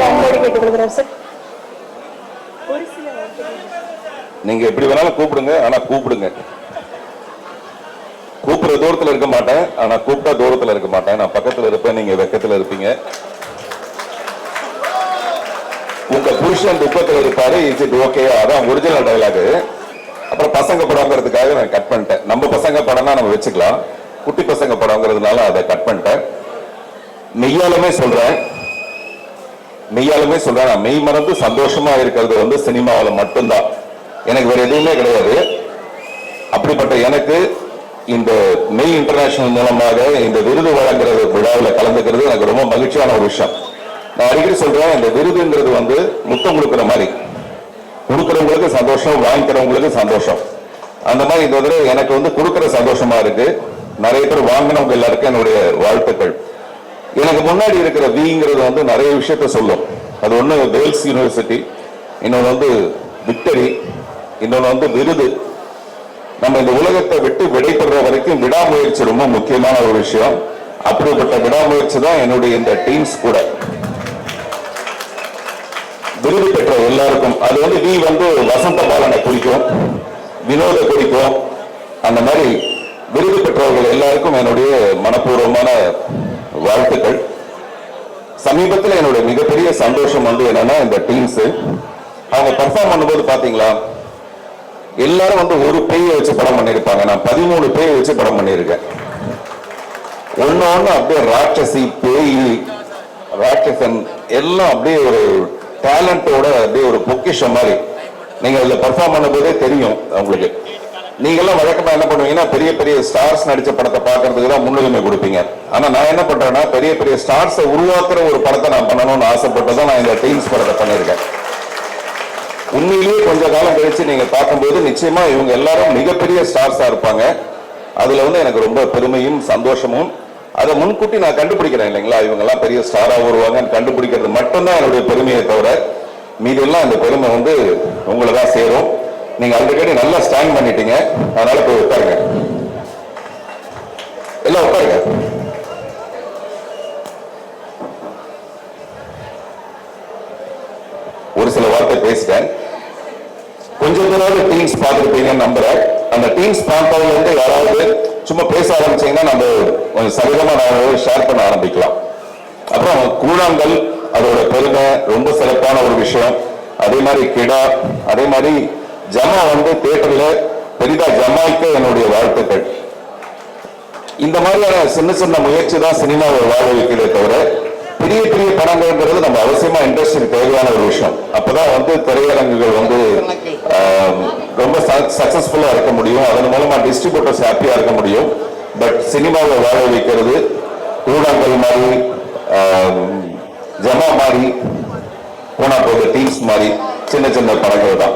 அன்போடு சார் நீங்க எப்படி வேணாலும் கூப்பிடுங்க ஆனா கூப்பிடுங்க. கூப்பிடுற தூரத்துல இருக்க மாட்டேன் ஆனா கூப்பிட்டா தூரத்துல இருக்க மாட்டேன். நான் பக்கத்துல இருப்பேன் நீங்க வெக்கத்துல இருப்பீங்க. உங்க புருஷன் துக்கத்துல இருப்பாரு இஸ் இட் ஓகே அதான் ஒரிஜினல் டைலாக் அப்புறம் பசங்க படங்கிறதுக்காக நான் கட் பண்ணிட்டேன். நம்ம பசங்க படம்னா நம்ம வச்சுக்கலாம். குட்டி பசங்க படங்கிறதுனால அதை கட் பண்ணிட்டேன். மெய்யாலுமே சொல்றேன் மெய்யாலுமே சொல்றேன் நான் மெய் மறந்து சந்தோஷமா இருக்கிறது வந்து சினிமாவில் மட்டும்தான். எனக்கு வேற எதுவுமே கிடையாது. அப்படிப்பட்ட எனக்கு இந்த மெய் இன்டர்நேஷனல் மூலமாக இந்த விருது வழங்குறது விழாவில் கலந்துக்கிறது எனக்கு ரொம்ப மகிழ்ச்சியான ஒரு விஷயம். நான் அடிக்கடி சொல்றேன் இந்த விருதுங்கிறது வந்து முத்தம் கொடுக்குற மாதிரி. கொடுக்குறவங்களுக்கு சந்தோஷம் வாங்கிக்கிறவங்களுக்கு சந்தோஷம். அந்த மாதிரி இந்த தடவை எனக்கு வந்து கொடுக்குற சந்தோஷமா இருக்கு. நிறைய பேர் வாங்கினவங்க எல்லாருக்கும் என்னுடைய வாழ்த்துக்கள். எனக்கு முன்னாடி இருக்கிற விங்கிறது வந்து நிறைய விஷயத்த சொல்லும். அது ஒண்ணு வேல்ஸ் யூனிவர்சிட்டி இன்னொன்று வந்து விக்டரி இன்னொன்று வந்து விருது. நம்ம இந்த உலகத்தை விட்டு விடைபெற வரைக்கும் விடாமுயற்சி ரொம்ப முக்கியமான ஒரு விஷயம். அப்படிப்பட்ட விடாமுயற்சி தான் என்னுடைய இந்த டீம்ஸ் கூட. விருது பெற்ற எல்லாருக்கும் அது வந்து வி வந்து வசந்த பாலனை குறிக்கும் வினோத குறிக்கும். அந்த மாதிரி விருது பெற்றவர்கள் எல்லாருக்கும் என்னுடைய மனப்பூர்வமான வாழ்த்துக்கள். சமீபத்தில் என்னுடைய மிகப்பெரிய சந்தோஷம் வந்து என்னன்னா இந்த டீம்ஸ் அவங்க பர்ஃபார்ம் பண்ணும்போது பாத்தீங்களா எல்லாரும் வந்து ஒரு பேயை வச்சு படம் பண்ணியிருப்பாங்க. நான் பதிமூணு பேயை வச்சு படம் பண்ணியிருக்கேன். ஒன்னு ஒன்று அப்படியே ராட்சசி பேய் ராட்சசன் எல்லாம் அப்படியே ஒரு டேலண்டோட அப்படியே ஒரு பொக்கிஷம் மாதிரி. நீங்க அதுல பர்ஃபார்ம் பண்ணும்போதே தெரியும் உங்களுக்கு நீங்கெல்லாம் வழக்கமா என்ன பண்ணுவீங்கன்னா பெரிய பெரிய ஸ்டார்ஸ் நடிச்ச படத்தை பார்க்கறதுக்கு தான் முன்னுரிமை கொடுப்பீங்க. ஆனா நான் என்ன பண்றேன்னா பெரிய பெரிய ஸ்டார்ஸை உருவாக்குற ஒரு படத்தை நான் பண்ணணும்னு ஆசைப்பட்டு தான் நான் இந்த டீம்ஸ் படத்தை பண்ணியிருக்கேன். உண்மையிலேயே கொஞ்ச காலம் கழிச்சு நீங்க பார்க்கும்போது நிச்சயமா இவங்க எல்லாரும் மிகப்பெரிய ஸ்டார்ஸா இருப்பாங்க. அதுல வந்து எனக்கு ரொம்ப பெருமையும் சந்தோஷமும். அதை முன்கூட்டி நான் கண்டுபிடிக்கிறேன் இல்லைங்களா? இவங்க எல்லாம் பெரிய ஸ்டாரா வருவாங்கன்னு கண்டுபிடிக்கிறது மட்டும்தான் என்னுடைய பெருமையை தவிர மீதெல்லாம் இந்த பெருமை வந்து உங்களை தான் சேரும். நீங்க ஆல்ரெடி நல்லா ஸ்டாண்ட் பண்ணிட்டீங்க. அதனால போய் உட்காருங்க. எல்லாம் உட்காருங்க. ஒரு சில வார்த்தை பேசிட்டேன். கொஞ்ச தூரம் டீம்ஸ் பார்த்துருப்பீங்கன்னு நம்புறேன். அந்த டீம்ஸ் பார்த்தவங்க வந்து யாராவது சும்மா பேச ஆரம்பிச்சீங்கன்னா நம்ம கொஞ்சம் சரிதமா நான் ஷேர் பண்ண ஆரம்பிக்கலாம். அப்புறம் கூழாங்கல் அதோட பெருமை ரொம்ப சிறப்பான ஒரு விஷயம். அதே மாதிரி கிடா அதே மாதிரி ஜமா வந்து தியேட்டர்ல பெரிதா ஜமாய்க்க என்னுடைய வாழ்த்துக்கள். இந்த மாதிரியான சின்ன சின்ன முயற்சி தான் சினிமாவை வாழ வைக்கிறதே தவிர பெரிய பெரிய படங்கள்ங்கிறது நம்ம அவசியமா இண்டஸ்ட்ரிக்கு தேவையான ஒரு விஷயம். அப்பதான் வந்து திரையரங்குகள் வந்து ரொம்ப சக்சஸ்ஃபுல்லா இருக்க முடியும். அதன் மூலமா டிஸ்ட்ரிபியூட்டர்ஸ் ஹாப்பியா இருக்க முடியும். பட் சினிமாவை வாழ வைக்கிறது ஊடகங்கள் மாதிரி ஜமா மாதிரி போனா போத டீம்ஸ் மாதிரி சின்ன சின்ன படங்கள் தான்.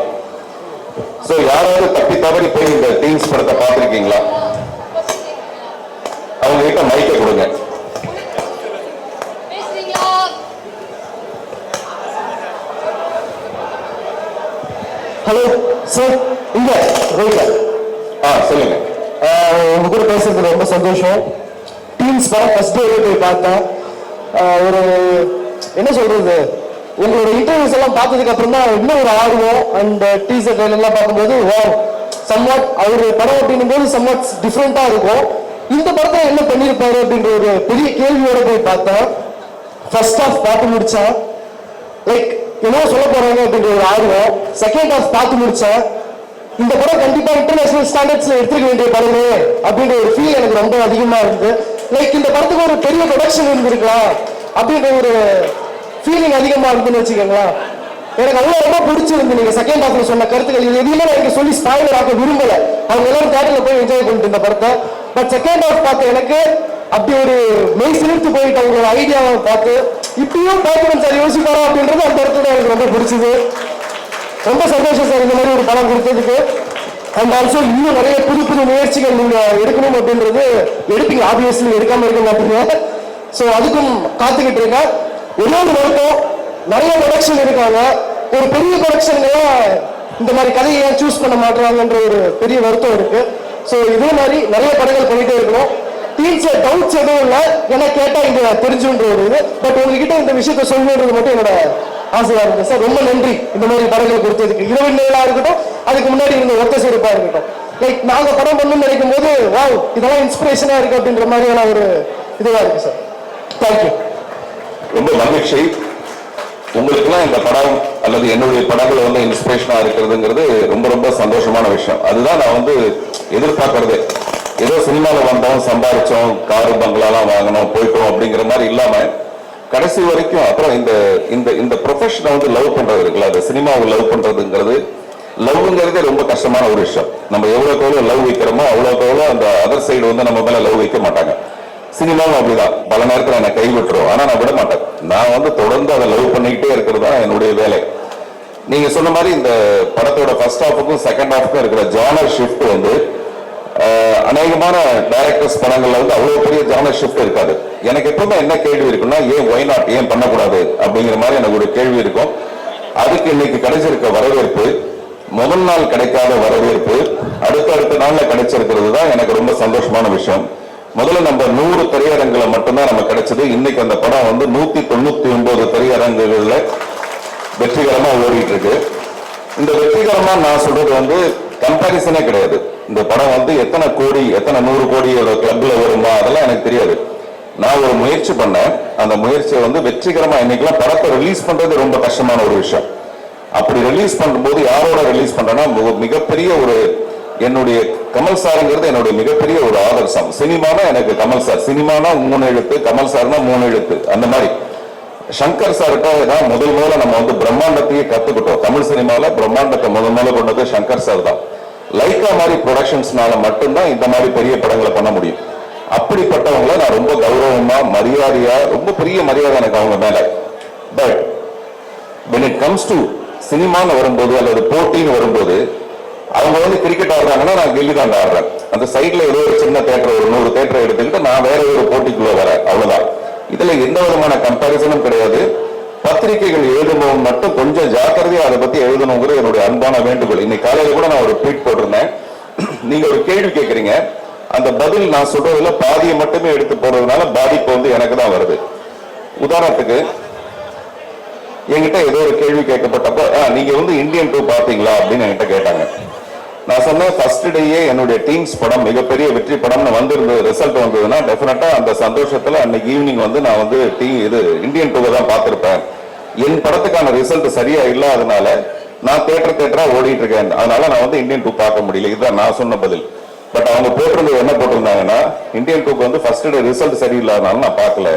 சோ யாராவது தப்பி தவறி போய் இந்த டீம்ஸ் படத்தை பார்த்திருக்கீங்களா? அவங்க கிட்ட மைக்க கொடுங்க. ஹலோ சார் இங்க ரைட்ல ஆ சொல்லுங்க. உங்க கூட பேசுறது ரொம்ப சந்தோஷம். டீம்ஸ் படம் ஃபர்ஸ்ட் டே போய் பார்த்தேன். ஒரு என்ன சொல்றது? உங்களோட இன்டர்வியூஸ் எல்லாம் பார்த்ததுக்கு அப்புறம் தான் இன்னும் ஒரு ஆர்வம் அண்ட் டீசர் uh, எல்லாம் பார்க்கும்போது ஓ சம்வாட் அவர் படம் அப்படின்னும் போது சம்வாட் டிஃப்ரெண்டா இருக்கும். இந்த படத்தை என்ன பண்ணியிருப்பாரு அப்படின்ற ஒரு பெரிய கேள்வியோட போய் பார்த்தேன். ஃபர்ஸ்ட் ஹாஃப் பார்த்து முடிச்சேன். லைக் என்ன சொல்ல போறாங்க அப்படின்ற ஒரு ஆர்வம். செகண்ட் ஹாஃப் பார்த்து முடிச்சேன். இந்த படம் கண்டிப்பா இன்டர்நேஷனல் ஸ்டாண்டர்ட்ஸ்ல எடுத்துக்க வேண்டிய படமே அப்படின்ற ஒரு ஃபீல் எனக்கு ரொம்ப அதிகமா இருந்து லைக் இந்த படத்துக்கு ஒரு பெரிய ப்ரொடக்ஷன் இருந்திருக்கலாம் அப்படின்ற ஒரு ஃபீலிங் அதிகமா இருக்குன்னு வச்சுக்கோங்களேன். எனக்கு அவ்வளவு ரொம்ப பிடிச்சிருந்து நீங்க செகண்ட் ஹாஃப்ல சொன்ன கருத்துக்கள் இது எதுவுமே நான் சொல்லி ஸ்பாயிலர் ஆக்க விரும்பல. அவங்க எல்லாரும் தேட்டர்ல போய் என்ஜாய் பண்ணிட்டு இருந்த படத்தை. பட் செகண்ட் ஹாஃப் பார்த்த எனக்கு அப்படி ஒரு மெய் சிலிர்த்து போயிட்டு அவங்களோட ஐடியாவை பார்த்து இப்பயும் பார்க்கணும் சார் யோசிப்பாரா அப்படின்றது அந்த இடத்துல எனக்கு ரொம்ப பிடிச்சது. ரொம்ப சந்தோஷம் சார் இந்த மாதிரி ஒரு படம் கொடுத்ததுக்கு. அண்ட் ஆல்சோ இன்னும் நிறைய புது புது முயற்சிகள் நீங்க எடுக்கணும் அப்படின்றது எடுப்பீங்க ஆப்வியஸ்லி எடுக்காம இருக்க மாட்டீங்க. ஸோ அதுக்கும் காத்துக்கிட்டு இருக்கேன். ஒரே ஒரு வருத்தம் நிறைய ப்ரொடக்ஷன் இருக்காங்க. ஒரு பெரிய ப்ரொடக்ஷன்லாம் இந்த மாதிரி கதையை ஏன் சூஸ் பண்ண மாட்டுறாங்கன்ற ஒரு பெரிய வருத்தம் இருக்கு. ஸோ இதே மாதிரி நிறைய படங்கள் பண்ணிட்டே இருக்கணும். டீம்ஸ்ல டவுட்ஸ் எதுவும் இல்லை. ஏன்னா கேட்டா இங்க தெரிஞ்சுன்ற ஒரு இது. பட் உங்ககிட்ட இந்த விஷயத்த சொல்லணுன்றது மட்டும் என்னோட ஆசையா இருக்கு. சார் ரொம்ப நன்றி இந்த மாதிரி படங்கள் கொடுத்ததுக்கு இரவு நிலா இருக்கட்டும் அதுக்கு முன்னாடி இருந்த ஒத்த சிறப்பா இருக்கட்டும். லைக் நாங்க படம் பண்ணணும்னு நினைக்கும் போது வாவ் இதெல்லாம் இன்ஸ்பிரேஷனா இருக்கு அப்படின்ற மாதிரியான ஒரு இதுவா இருக்கு சார் தேங்க்யூ ரொம்ப மகிழ்ச்சி. உங்களுக்குலாம் இந்த படம் அல்லது என்னுடைய படங்கள் வந்து இன்ஸ்பிரேஷனாக இருக்கிறதுங்கிறது ரொம்ப ரொம்ப சந்தோஷமான விஷயம். அதுதான் நான் வந்து எதிர்பார்க்கறது. ஏதோ சினிமாவில் வந்தோம் சம்பாரிச்சோம் காரு பங்களாலாம் வாங்கினோம் போயிட்டோம் அப்படிங்கிற மாதிரி இல்லாமல் கடைசி வரைக்கும் அப்புறம் இந்த இந்த இந்த ப்ரொஃபஷனை வந்து லவ் பண்ணுறது இருக்குல்ல அந்த சினிமாவை லவ் பண்ணுறதுங்கிறது லவ்ங்கிறதே ரொம்ப கஷ்டமான ஒரு விஷயம். நம்ம எவ்வளோக்கு எவ்வளோ லவ் வைக்கிறோமோ அவ்வளோக்கு எவ்வளோ அந்த அதர் சைடு வந்து நம்ம மேலே லவ் வைக்க மாட்டாங்க. சினிமாவும் அப்படிதான். பல நேரத்தில் என்னை கை ஆனால் நான் விட மாட்டேன் நான் வந்து தொடர்ந்து அதை லவ் பண்ணிக்கிட்டே இருக்கிறது தான் என்னுடைய வேலை. நீங்க சொன்ன மாதிரி இந்த படத்தோட ஃபர்ஸ்ட் ஹாஃபுக்கும் செகண்ட் ஹாஃபுக்கும் இருக்கிற ஜானர் ஷிஃப்ட் வந்து அநேகமான டைரக்டர்ஸ் படங்கள்ல வந்து அவ்வளோ பெரிய ஜானர் ஷிஃப்ட் இருக்காது. எனக்கு எப்பவுமே என்ன கேள்வி இருக்குன்னா ஏன் ஒய் நாட் ஏன் பண்ணக்கூடாது? அப்படிங்கிற மாதிரி எனக்கு ஒரு கேள்வி இருக்கும். அதுக்கு இன்னைக்கு கிடைச்சிருக்க வரவேற்பு முதல் நாள் கிடைக்காத வரவேற்பு அடுத்த அடுத்த நாள்ல கிடைச்சிருக்கிறது தான் எனக்கு ரொம்ப சந்தோஷமான விஷயம். முதல்ல நம்ம நூறு திரையரங்குல மட்டும்தான் நம்ம கிடைச்சது. இன்னைக்கு அந்த படம் வந்து நூத்தி தொண்ணூத்தி ஒன்பது திரையரங்குகள்ல வெற்றிகரமா ஓடிட்டு இருக்கு இந்த வெற்றிகரமா நான் சொல்றது வந்து கம்பாரிசனே கிடையாது. இந்த படம் வந்து எத்தனை கோடி எத்தனை நூறு கோடி கிளப்ல வருமா அதெல்லாம் எனக்கு தெரியாது. நான் ஒரு முயற்சி பண்ணேன். அந்த முயற்சியை வந்து வெற்றிகரமா இன்னைக்கெல்லாம் படத்தை ரிலீஸ் பண்றது ரொம்ப கஷ்டமான ஒரு விஷயம். அப்படி ரிலீஸ் பண்ணும்போது யாரோட ரிலீஸ் பண்றேன்னா மிகப்பெரிய ஒரு என்னுடைய கமல் சாருங்கிறது என்னுடைய மிகப்பெரிய ஒரு ஆதர்சம். சினிமானா எனக்கு கமல் சார். சினிமானா மூணு எழுத்து கமல் சார்னா மூணு எழுத்து. அந்த மாதிரி. சங்கர் சார்கிட்ட தான் முதல் முதல்ல நம்ம வந்து பிரம்மாண்டத்தையே கத்துக்கிட்டோம். தமிழ் சினிமால பிரம்மாண்டத்தை முதல் முதல்ல கொண்டது சங்கர் சார் தான். லைக்கா மாதிரி ப்ரொடக்ஷன்ஸ்னால மட்டும்தான் இந்த மாதிரி பெரிய படங்களை பண்ண முடியும். அப்படிப்பட்டவங்கள நான் ரொம்ப கௌரவமா மரியாதையா ரொம்ப பெரிய மரியாதை எனக்கு அவங்க மேல. But when it comes to சினிமான்னு வரும்போது அல்லது போட்டின்னு வரும்போது அவங்க வந்து கிரிக்கெட் ஆடுறாங்கன்னா நான் கில்லி தான் ஆடுறேன். அந்த சைட்ல ஏதோ ஒரு சின்ன தேட்டர் ஒரு நூறு தேட்டரை எடுத்துக்கிட்டு நான் வேற ஒரு போட்டிக்குள்ள வரேன். அவ்வளவுதான். இதுல எந்த விதமான கம்பாரிசனும் கிடையாது. பத்திரிகைகள் எழுதும்போது மட்டும் கொஞ்சம் ஜாக்கிரதையா அதை பத்தி எழுதணுங்கிறது என்னுடைய அன்பான வேண்டுகோள். இன்னைக்கு காலையில கூட நான் ஒரு ட்வீட் போட்டிருந்தேன். நீங்க ஒரு கேள்வி கேட்கறீங்க அந்த பதில் நான் சொல்றதுல பாதியை மட்டுமே எடுத்து போடுறதுனால பாதிப்பு வந்து எனக்கு தான் வருது. உதாரணத்துக்கு என்கிட்ட ஏதோ ஒரு கேள்வி கேட்கப்பட்டப்போ நீங்க வந்து இந்தியன் டூ பாத்தீங்களா அப்படின்னு என்கிட்ட கேட்டாங்க. நான் சொன்னேன் ஃபர்ஸ்ட் டேயே என்னுடைய டீம்ஸ் படம் மிகப்பெரிய வெற்றி படம்னு வந்திருந்தது ரிசல்ட் வந்ததுன்னா டெஃபினட்டா அந்த சந்தோஷத்துல அன்னைக்கு ஈவினிங் வந்து நான் வந்து டீ இது இந்தியன் டூவை தான் பார்த்திருப்பேன். என் படத்துக்கான ரிசல்ட் சரியா இல்லாதனால நான் தேட்டர் தேட்டரா ஓடிட்டு இருக்கேன் அதனால நான் வந்து இந்தியன் டூ பார்க்க முடியல. இதுதான் நான் சொன்ன பதில். பட் அவங்க போட்டிருந்தது என்ன போட்டிருந்தாங்கன்னா இந்தியன் டூக்கு வந்து ஃபர்ஸ்ட் டே ரிசல்ட் சரியில்லாதனால நான் பார்க்கல.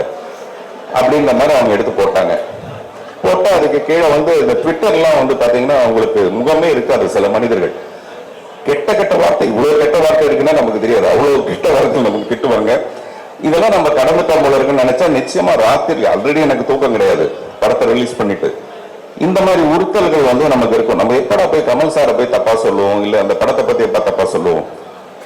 அப்படின்ற மாதிரி அவங்க எடுத்து போட்டாங்க. போட்டால் அதுக்கு கீழே வந்து இந்த ட்விட்டர்லாம் வந்து பார்த்தீங்கன்னா அவங்களுக்கு முகமே இருக்காது சில மனிதர்கள். கெட்ட கெட்ட வார்த்தை இவ்வளவு கெட்ட வார்த்தை இருக்குன்னா நமக்கு தெரியாது. அவ்வளவு கெட்ட வார்த்தை நமக்கு திட்டுவாங்க இதெல்லாம் நம்ம கடந்துட்டோம் போல இருக்குன்னு நினைச்சா நிச்சயமா ராத்திரி ஆல்ரெடி எனக்கு தூக்கம் கிடையாது. படத்தை ரிலீஸ் பண்ணிட்டு. இந்த மாதிரி உறுத்தல்கள் வந்து நமக்கு இருக்கும். நம்ம எப்படா போய் கமல் சாரை போய் தப்பா சொல்லுவோம்? இல்ல அந்த படத்தை பத்தி எப்ப தப்பா சொல்லுவோம்?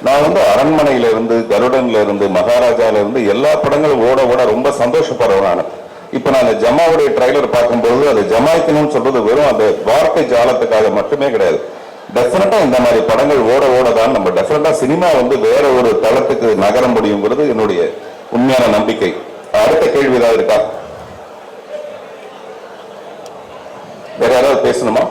நான் வந்து அரண்மனையில இருந்து கருடன்ல இருந்து மகாராஜால இருந்து எல்லா படங்களும் ஓட ஓட ரொம்ப சந்தோஷப்படுறேன் நான். இப்ப நான் அந்த ஜமாவுடைய ட்ரைலர் பார்க்கும்போது அது ஜமாய்க்கணும்னு சொல்றது வெறும் அந்த வார்த்தை ஜாலத்துக்காக மட்டுமே கிடையாது. டெஃபினட்டா இந்த மாதிரி படங்கள் ஓட ஓட தான் நம்ம டெஃபினட்டா சினிமா வந்து வேற ஒரு தளத்துக்கு நகர முடியுங்கிறது என்னுடைய உண்மையான நம்பிக்கை. அடுத்த கேள்வி ஏதாவது இருக்கா? வேற யாராவது பேசணுமா?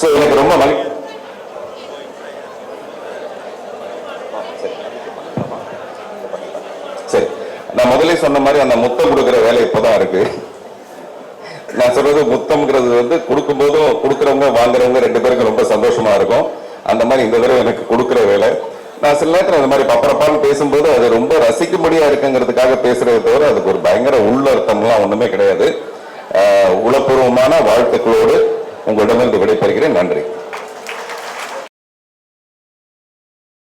சோ எனக்கு ரொம்ப மகிழ்ச்சி சரி முதலே முதல்ல சொன்ன மாதிரி அந்த முத்தம் கொடுக்கிற வேலை இப்போதான் இருக்கு. நான் சொல்றது முத்தம்ங்கிறது வந்து கொடுக்கும்போதும் கொடுக்குறவங்க வாங்குறவங்க ரெண்டு பேருக்கும் ரொம்ப சந்தோஷமா இருக்கும். அந்த மாதிரி இந்த தடவை எனக்கு கொடுக்குற வேலை. நான் சில நேரத்தில் இந்த மாதிரி பப்பரப்பான்னு பேசும்போது அது ரொம்ப ரசிக்கும்படியா இருக்குங்கிறதுக்காக பேசுறதை தவிர அதுக்கு ஒரு பயங்கர உள்ளர்த்தம்லாம் ஒண்ணுமே கிடையாது. உளப்பூர்வமான வாழ்த்துக்களோடு உங்களிடமிருந்து விடைபெறுகிறேன். நன்றி.